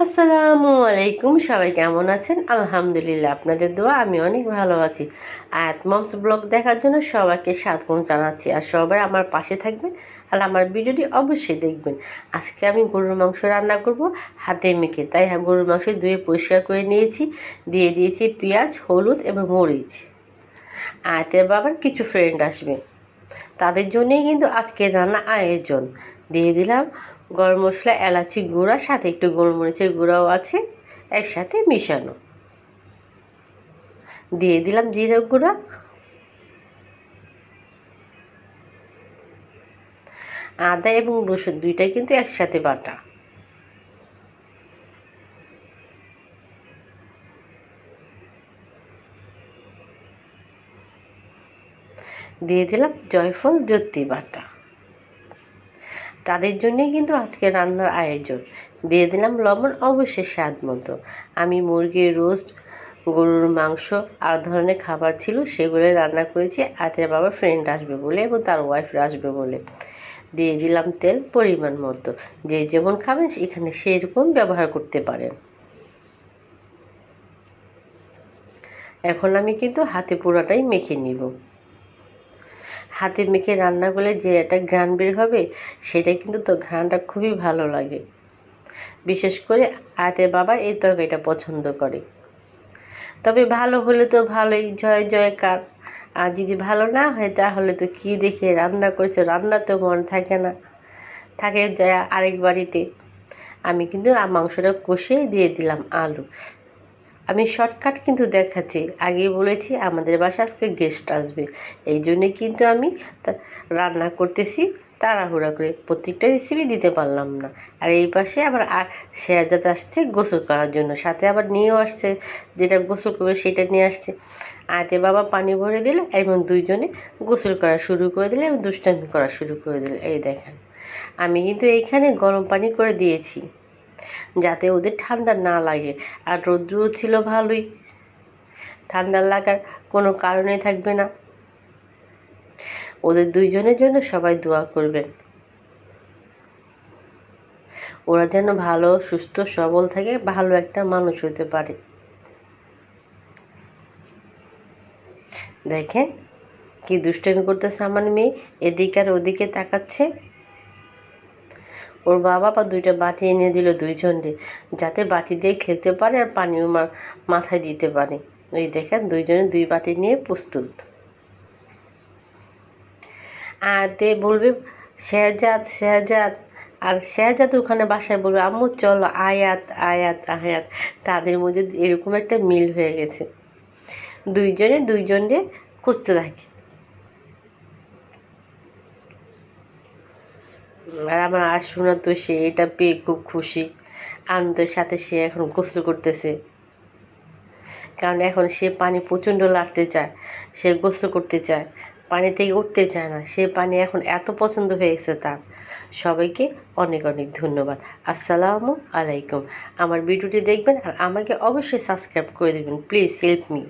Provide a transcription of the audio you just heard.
আসসালামু আলাইকুম, সবাই কেমন আছেন? আলহামদুলিল্লাহ, আপনাদের দোয়া, আমি অনেক ভালো আছি। আয়াত মমস ব্লগ দেখার জন্য সবাইকে স্বাগতম জানাচ্ছি। আর সবাই আমার পাশে থাকবেন আর আমার ভিডিওটি অবশ্যই দেখবেন। আজকে আমি গরুর মাংস রান্না করব হাতে মেখে। তাই হ্যাঁ গরুর মাংস ধুয়ে পরিষ্কার করে নিয়েছি। দিয়ে দিয়েছি পেঁয়াজ, হলুদ এবং মরিচ। আয়াতের বাবার কিছু ফ্রেন্ড আসবে। তাদের জন্যই কিন্তু আজকের রান্না আয়োজন। দিয়ে দিলাম। গরম মশলা, এলাচি গুঁড়া, সাথে একটু গোলমরিচের গুঁড়াও আছে, একসাথে মিশানো। দিয়ে দিলাম জিরা গুঁড়া। আদা এবং রসুন দুইটাই কিন্তু একসাথে বাটা। দিয়ে দিলাম জয়ফল জ্যোতি বাটা। তাদের জন্যই কিন্তু আজকে রান্নার আয়োজন। দিয়ে দিলাম লবণ অবশ্যই স্বাদ মতো। আমি মুরগির রোস্ট, গরুর মাংস, আর ধরনের খাবার ছিল সেগুলো রান্না করেছি। আতের বাবার ফ্রেন্ড আসবে বলে এবং তার ওয়াইফ আসবে বলে। দিয়ে দিলাম তেল পরিমাণ মতো। যে যেমন খাবেন এখানে সেরকম ব্যবহার করতে পারেন। এখন আমি কিন্তু হাতে পোড়াটাই মেখে নিব। হাতে মেখে রান্না করলে যে একটা ঘ্রাণ বের হবে, সেটা কিন্তু তো ঘ্রাণটা খুবই ভালো লাগে। বিশেষ করে আয়াতে বাবা এই তরকারিটা পছন্দ করে। তবে ভালো হলে তো ভালোই, জয় জয়কার আর যদি ভালো না হয়, তাহলে তো কি দেখে রান্না করেছ? রান্না তো মন থাকে না। থাকে যায় আরেক বাড়িতে। আমি কিন্তু মাংসটা কষিয়ে দিয়ে দিলাম আলু। আমি শর্টকাট কিন্তু দেখাচ্ছি। আগেই বলেছি, আমাদের বাসা আজকে গেস্ট আসবে। এই জন্যে কিন্তু আমি রান্না করতেছি, তাড়াহুড়া করে। প্রত্যেকটা রেসিপি দিতে পারলাম না। আর এই পাশে আবার আর শেয়াজাত আসছে গোসল করার জন্য। সাথে আবার নিয়েও আসছে, যেটা গোসল করবে সেটা নিয়ে আসছে। আয়তে বাবা পানি ভরে দিল, এবং দুইজনে গোসল করা শুরু করে দিলে, এবং দুষ্টামি করা শুরু করে দিল। এই দেখেন। আমি কিন্তু এইখানে গরম পানি করে দিয়েছি। যাতে ওদের ঠান্ডা না লাগে। আর রৌদ্রও ছিল ভালোই। ঠান্ডা লাগার কোনো কারণে থাকবে না। ওদের দুইজনের জন্য সবাই দোয়া করবেন। ওরা যেন ভালো, সুস্থ, সবল থাকে, ভালো একটা মানুষ হতে পারে। দেখেন কি দুষ্টামি করতেছে আমার মেয়ে, এদিকে আর ওদিকে তাকাচ্ছে। ওর বাবা বা দুইটা বাটি এনে দিল দুইজনকে, যাতে বাটি দিয়ে খেতে পারে আর পানিও মাথায় দিতে পারে। ওই দেখেন, দুইজনে দুই বাটি নিয়ে প্রস্তুত। আর তে বলবে, শেহজাদ শেহজাদ। আর শেহজাদ ওখানে বাসায় বলবে, আম্মু, চলো, আয়াত আয়াত আয়াত। তাদের মধ্যে এরকম একটা মিল হয়ে গেছে। দুইজনে দুইজনকে খুঁজতে থাকে। আর আমার আর শোনা তো সে এটা পেয়ে খুব খুশি। আনন্দের সাথে সে এখন গোসল করতেছে। কারণ এখন সে পানি প্রচণ্ড লাগতে চায়। সে গোসল করতে চায়। পানি থেকে উঠতে চায় না। সে পানি এখন এত পছন্দ হয়েছে তার। সবাইকে অনেক অনেক ধন্যবাদ। আসসালামু আলাইকুম। আমার ভিডিওটি দেখবেন আর আমাকে অবশ্যই সাবস্ক্রাইব করে দেবেন। Please help me.